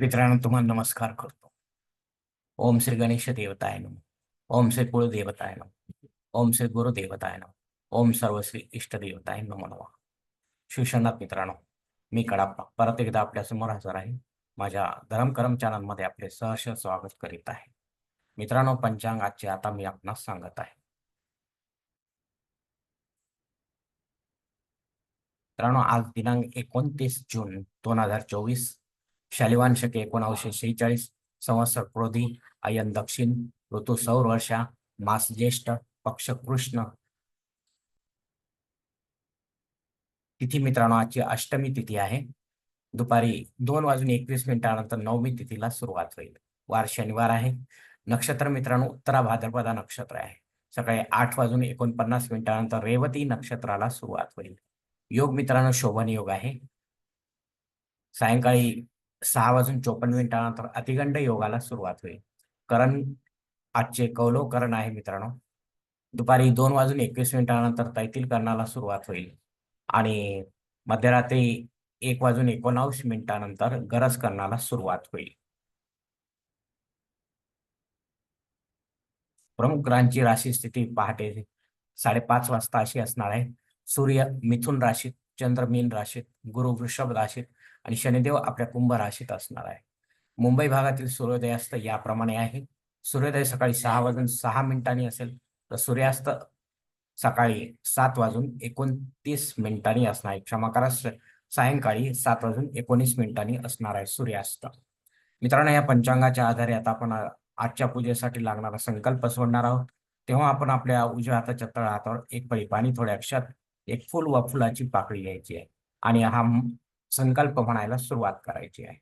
मित्रांनो तुम्हाला नमस्कार करतो. ओम श्री गणेश देवताय नम. ओम श्री कुळदेवताय नम. ओम श्री गुरुदेवताय नम. ओम सर्वश्री इष्टदेवताय नम देवताय नमो शिवशनाथ मित्रांनो मी कडाप्पा परत एकदा आपल्यासमोर हजर आहे. माझ्या धरम करम चॅनलमध्ये आपले सहर्ष स्वागत करीत आहे. मित्रांनो पंचांग आजचे आता मी आपणास सांगत आहे. मित्रांनो आज दिनांक एकोणतीस जून दोन हजार चोवीस. शालिवान शके एकोणावीसशे शेहेचाळीस. संवत्सर क्रोधी अयन दक्षिण ऋतू सौर वर्षा मास ज्येष्ठ पक्ष कृष्ण. तिथी मित्रांनो आजची अष्टमी तिथी आहे. दुपारी दोन वाजून एकवीस मिनिटानंतर नवमी तिथीला सुरुवात होईल. वार शनिवार आहे. नक्षत्र मित्रांनो उत्तरा भाद्रपदा नक्षत्र आहे. सकाळी आठ वाजून एकोणपन्नास मिनिटानंतर रेवती नक्षत्राला सुरुवात होईल. योग मित्रांनो शोभन योग आहे. सायंकाळी सहा वाजून चोपन्न मिनिटानंतर अतिगंड योगाला सुरुवात होईल. करण आजचे कौलव करण आहे मित्रांनो. दुपारी दोन वाजून एकवीस मिनिटानंतर तैतील करणाला सुरुवात होईल. आणि मध्यरात्री एक वाजून एकोणावीस मिनिटानंतर गरज करणाला सुरुवात होईल. प्रमुख ग्रहांची राशी स्थिती पहाटे साडेपाच वाजता अशी असणार आहे. सूर्य मिथुन राशीत चंद्र मीन राशीत गुरु वृषभ राशीत आणि शनिदेव आपल्या कुंभ राशीत असणार आहे. मुंबई भागातील सूर्योदयास्त याप्रमाणे आहे. सूर्योदय सकाळी सहा वाजून सहा मिनिटांनी असेल तर सूर्यास्त सकाळी सात वाजून एकोणतीस मिनिटांनी असणार आहे. क्षमा करा सायंकाळी सात वाजून एकोणीस मिनिटांनी असणार आहे सूर्यास्त. मित्रांनो या पंचांगाच्या आधारे आता आपण आजच्या पूजेसाठी लागणारा संकल्प सोडणार आहोत. तेव्हा आपण आपल्या उजव्या हाताच्या तळ हातावर एक पळी पाणी थोड्या अक्षात एक फुल व फुलाची पाकळी घ्यायची आहे. आणि हा संकल्प म्हणायला सुरुवात करायची आहे.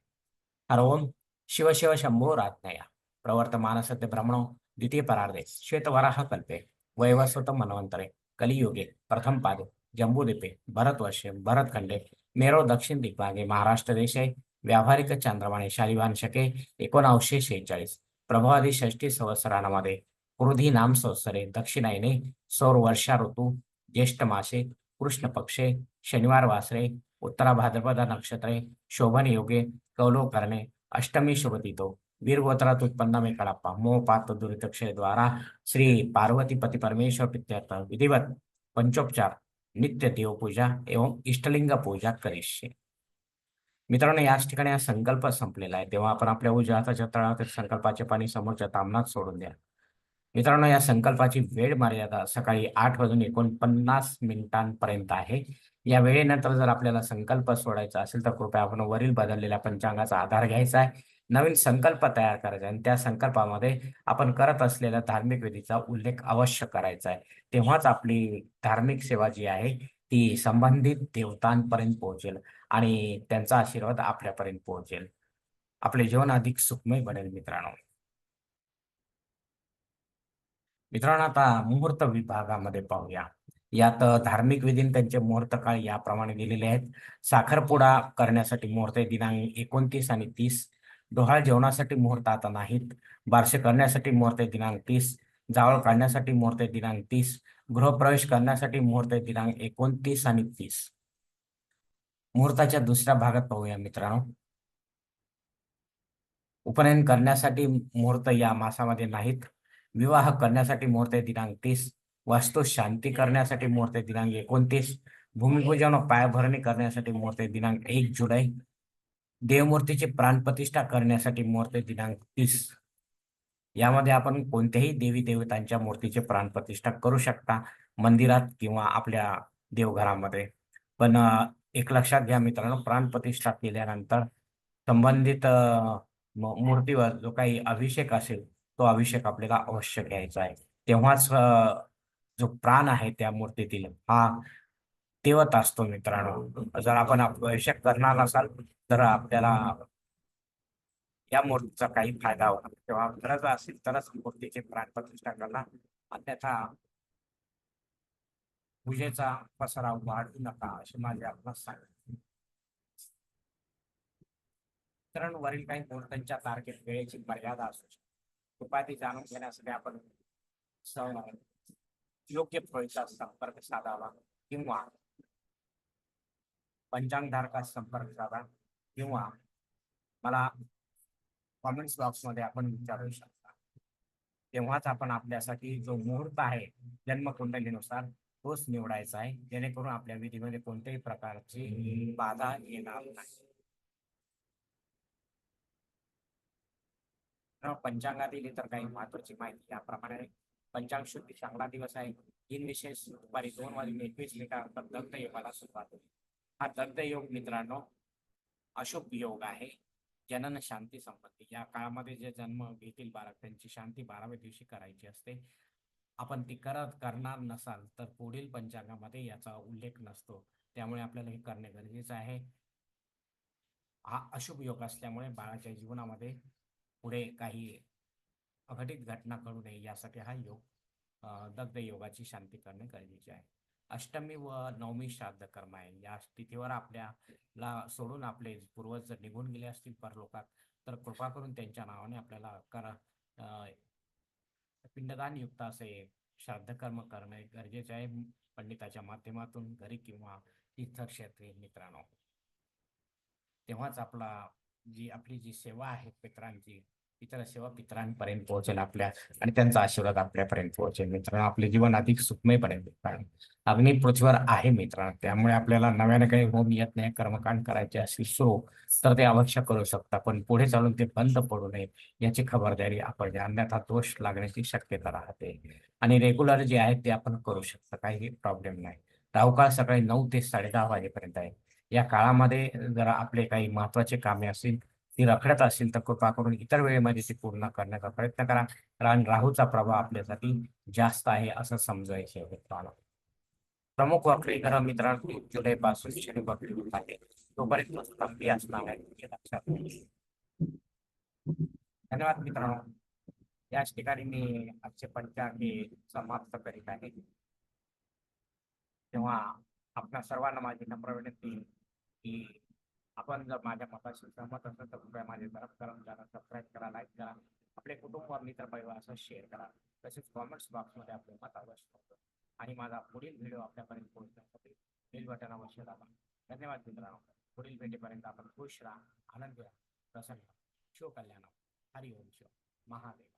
हर ओम शिव शिव शंभो रात्नया प्रवर्तमान सत्य द्वितीय परार्धे श्वेतवराह कल्पे वैवस्वत मनवंतरे कलियुगे प्रथम पादे जम्बूद्वीपे भरतवर्षे भरतखंडे मेरो दक्षिण दिग्भागे महाराष्ट्र देशे व्यावहारिक चांद्रमाने शालिवान शके एकोणावीसशे शेहेचाळीस प्रभावादी षष्टी संवत्सरानामध्ये क्रोधी नाम संवत्सरे दक्षिणायने सौर वर्षा ऋतू ज्येष्ठ मासे कृष्ण पक्षे शनिवार वासरे उत्तरा भाद्रपदा नक्षत्रे शोभन योगे कौलो करणे अष्टमी शुभतितो वीरगोत्रात उत्पन्न मे कड़प्पा मोह पात दुरितक्षय द्वारा श्री पार्वती पती परमेश्वर पित्यर्थ विधिवत पंचोपचार नित्य देवपूजा एवं इष्टलिंग पूजा करिष्ये. मित्रांनो याच ठिकाणी हा संकल्प संपलेला आहे. तेव्हा आपण आपल्या उजव्या हाताच्या तळातील संकल्पाचे पाणी समोरच्या तामनात सोडून द्या. मित्रांनो या संकल्पाची वेळ मर्यादा सकाळी आठ वाजून एकोणपन्नास मिनिटांपर्यंत आहे. या वेळेनंतर जर आपल्याला संकल्प सोडायचा असेल तर कृपया आपण वरील बदललेल्या पंचांगाचा आधार घ्यायचा आहे. नवीन संकल्प तयार करायचा आणि त्या संकल्पामध्ये आपण करत असलेल्या धार्मिक विधीचा उल्लेख अवश्य करायचा आहे. तेव्हाच आपली धार्मिक सेवा जी आहे ती संबंधित देवतांपर्यंत पोहोचेल आणि त्यांचा आशीर्वाद आपल्यापर्यंत पोहोचेल. आपले जीवन अधिक सुखमय बनेल मित्रांनो. मित्रांनो आता मुहूर्त विभागामध्ये पाहूया. यात धार्मिक विधी त्यांचे मुहूर्त काळ याप्रमाणे दिलेले आहेत. साखरपुडा करण्यासाठी मुहूर्त दिनांक एकोणतीस आणि तीस. डोहाळ जेवणासाठी मुहूर्त आता नाहीत. बारसे करण्यासाठी मुहूर्त दिनांक तीस. जावळ काढण्यासाठी मुहूर्त दिनांक तीस. गृहप्रवेश करण्यासाठी मुहूर्त दिनांक एकोणतीस आणि तीस. मुहूर्ताच्या दुसऱ्या भागात पाहूया मित्रांनो. उपनयन करण्यासाठी मुहूर्त या मासामध्ये नाहीत. विवाह करण्यासाठी मुहूर्त आहे दिनांक तीस वास्तू शांती करण्यासाठी मुहूर्त आहे दिनांक एकोणतीस भूमिपूजन व पायाभरणी करण्यासाठी मुहूर्त आहे दिनांक एक जुलै देवमूर्तीची प्राणप्रतिष्ठा करण्यासाठी मुहूर्त आहे दिनांक तीस. यामध्ये आपण कोणत्याही देवी देवतांच्या मूर्तीची प्राणप्रतिष्ठा करू शकता मंदिरात किंवा आपल्या देवघरामध्ये. पण एक लक्षात घ्या मित्रांनो प्राणप्रतिष्ठा केल्यानंतर संबंधित मूर्तीवर जो काही अभिषेक असेल तो अभिषेक आपल्याला अवश्य घ्यायचा आहे. तेव्हाच जो प्राण आहे त्या मूर्तीतील हा तेवत असतो मित्रांनो. जर आपण अभिषेक करणार असाल तर आपल्याला या मूर्तीचा काही फायदा होणार तेव्हा गरज असेल तरच मूर्तीचे प्राण प्रतिष्ठा करणार अन्यथा पूजेचा पसरा वाढू नका असे माझे आपण सांगितले वरील काही मुहूर्तांच्या तारखेत वेळेची मर्यादा असू शकते. उपाधी जाणून घेण्यासाठी आपण योग्य फळीचा संपर्क साधावा किंवा पंचांगधारकास संपर्क साधा किंवा मला कॉमेंट्स बॉक्समध्ये आपण विचारू शकता. तेव्हाच आपण आपल्यासाठी जो मुहूर्त आहे जन्मकुंडलीनुसार तोच निवडायचा आहे जेणेकरून आपल्या विधीमध्ये कोणत्याही प्रकारची बाधा येणार नाही. तर पंचांगातील इतर काही महत्वाची माहिती याप्रमाणे पंचांग शुद्धी चांगला दिवस आहे. तीन विशेष दुपारी दोन वाजून एकवीस मिनिटानंतर दग्ध योगाला सुरुवात होईल हा दग्ध योग मित्रांनो अशुभ योग आहे. जनन शांती संपत्ती. या काळामध्ये जे जन्म घेतील बालक त्यांची शांती बाराव्या दिवशी करायची असते. आपण ती करत करणार नसाल तर पुढील पंचांगामध्ये याचा उल्लेख नसतो. त्यामुळे आपल्याला हे करणे गरजेचं आहे. हा अशुभ योग असल्यामुळे बाळाच्या जीवनामध्ये पुढे काही अघटित घटना घडू नये यासाठी हा योग दग्ध योगाची शांती करणे गरजेचे आहे. अष्टमी व नवमी श्राद्ध कर्म आहे. या तिथीवर आपल्याला सोडून आपले पूर्वज जर निघून गेले असतील परलोकात तर कृपा करून त्यांच्या नावाने आपल्याला कर पिंडदान युक्त असे श्राद्ध कर्म करणे गरजेचे आहे. पंडिताच्या माध्यमातून घरी किंवा तीर्थक्षेत्री मित्रांनो. तेव्हाच आपला जी आपली जी सेवा आहे पित्रांची इतर सेवा पितरांपर्यंत पोहोचेल आपल्या आणि त्यांचा आशीर्वाद आपल्यापर्यंत पोहोचेल. मित्रांनो आपले जीवन अधिक सुखमयपर्यंत पर्यंत अग्नी पृथ्वीवर आहे मित्रांनो त्यामुळे आपल्याला नव्याने काही होम येत नाही कर्मकांड करायचे असेल सुरू तर ते अवश्य करू शकता. पण पुढे चालून ते बंद पडू नये याची खबरदारी आपण अन्यथा दोष लागण्याची शक्यता राहते. आणि रेग्युलर जे आहे ते आपण करू शकता काही प्रॉब्लेम नाही. राहुकाळ सकाळी नऊ ते साडेदहा वाजेपर्यंत आहे. या काळामध्ये जर आपले काही महत्त्वाचे कामे असतील ती रखडत असेल तर कृपा करून इतर वेळेमध्ये ती पूर्ण करण्याचा प्रयत्न करा. कारण राहूचा प्रभाव आपल्यासाठी जास्त आहे असं समजायचे मित्रांनो. प्रमुख वक्री ग्रह मित्रांनो जुलै पासून शनी वक्री होत आहे. तोपर्यंत असणार आहे. लक्षात धन्यवाद मित्रांनो. याच ठिकाणी मी आजचे पंचांग समाप्त करीत आहे. तेव्हा आपल्या सर्वांना माझी नम्र विनंती की आपण जर माझ्या मताशी सहमत असेल तर कृपया माझे गरम करम करा सबस्क्राईब करा लाईक करा आपले कुटुंब मित्र परिवार असं शेअर करा. तसेच कॉमेंट्स बॉक्समध्ये आपले मत अवश्य नोंदवा. आणि माझा पुढील व्हिडिओ आपल्यापर्यंत पोहोचण्यासाठी बेल बटन अवश्य दाबा. धन्यवाद मित्रांनो. पुढील भेटीपर्यंत आपण खुश राहा आनंद राहा. प्रसन्न राहा. शिव कल्याण हरि हो. ओम शिव महादेव.